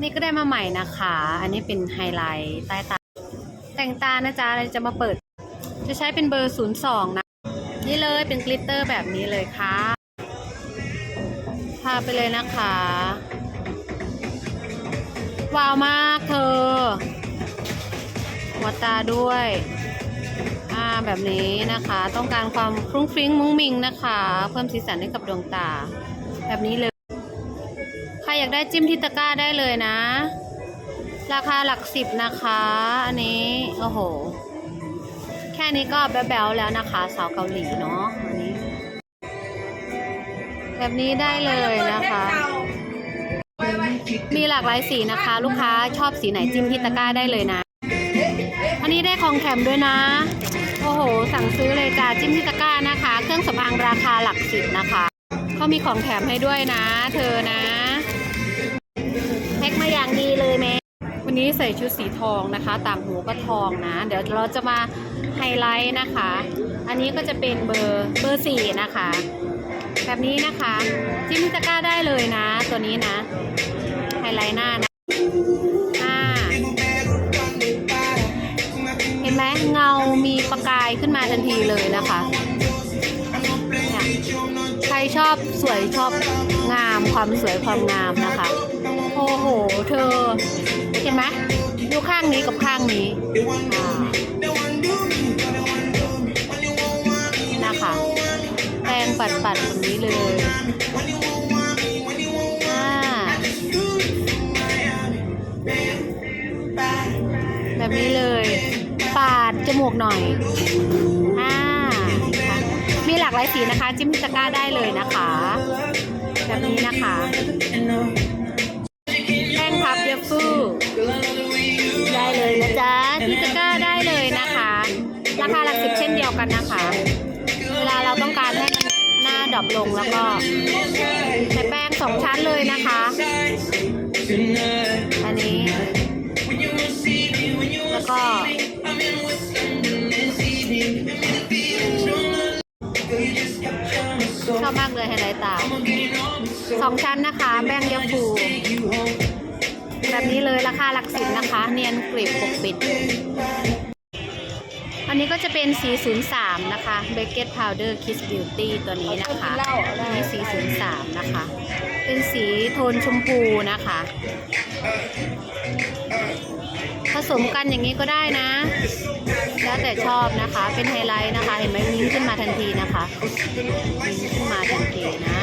นี่ก็ได้มาใหม่นะคะ อันนี้เป็นไฮไลท์ใต้ตา แต่งตานะจ๊ะเราจะมาเปิด จะใช้เป็นเบอร์ 02 นะ นี่เลยเป็นกลิตเตอร์แบบนี้เลยค่ะพาไปเลยนะคะ ว้าวมากเธอหัวตาด้วยอ่าแบบนี้นะคะ ต้องการความฟรุ้งฟริ้งมุ้งมิงนะคะ เพิ่มสีสันให้กับดวงตา แบบนี้เลย รอยากได้จิ้มที่ตะกร้าได้เลยนะ ราคาหลักสิบนะคะ อันนี้ โอ้โห แค่นี้ก็แบ๊วๆแล้วนะคะ สาวเกาหลีเนาะ อันนี้ แบบนี้ได้เลยนะคะ มีหลากหลายสีนะคะ ลูกค้าชอบสีไหนจิ้มที่ตะกร้าได้เลยนะ อันนี้ได้ของแถมด้วยนะ โอ้โห สั่งซื้อเลยจ้าจิ้มที่ตะกร้านะคะ เครื่องสำอางราคาหลักสิบนะคะเขามีของแถมให้ด้วยนะ เธอนะ แพ็คมาอย่างดีเลยแม่วันนี้ใส่ชุดสีทองนะคะ ต่างหูก็ทองนะ เดี๋ยวเราจะมาไฮไลท์นะคะ อันนี้ก็จะเป็นเบอร์เบอร์สี่นะคะ แบบนี้นะคะจิ้มตะกร้าได้เลยนะ ตัวนี้นะไฮไลท์หน้านะอ่าเห็นไหมเงามีประกายขึ้นมาทันทีเลยนะคะ ชอบสวยชอบงามความสวยความงามนะคะ โอ้โห เธอเห็นไหมดูข้างนี้กับข้างนี้นะคะแป้งปัดปัดๆแบบนี้เลยแบบนี้เลย ปาดจมูกหน่อยอ่า หลากหลายสีนะคะ จิ้มตะกร้าได้เลยนะคะแบบนี้นะคะแป้งพับเยฟูได้เลยนะจ๊ะที่ตะกร้าได้เลยนะคะ ราคาหลักสิบเช่นเดียวกันนะคะ เวลาเราต้องการให้มันหน้าดรอปลงแล้วก็ใช้แป้งสองชั้นเลยนะคะ อันนี้ แล้วก็ ชอบมากเลยไฮไลท์ตาสองชั้นนะคะแป้งเยาฟูแบบนี้เลยราคาหลักสิบนะคะ เนียนกริบปกปิด อันนี้ก็จะเป็นสี03 นะคะ b a k e t Powder Kiss Beauty ตัวนี้นะคะอันนี้สี03 นะคะ เป็นสีโทนชมพูนะคะ ผสมกันอย่างนี้ก็ได้นะ แล้วแต่ชอบนะคะ เป็นไฮไลท์นะคะ เห็นไหมยิ้มขึ้นมาทันทีนะคะยิ้มขึ้นมาทันทีนะ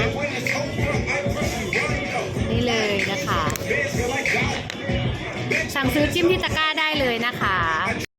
นี่เลยนะคะ สั่งซื้อจิ้มที่ตะกร้าได้เลยนะคะ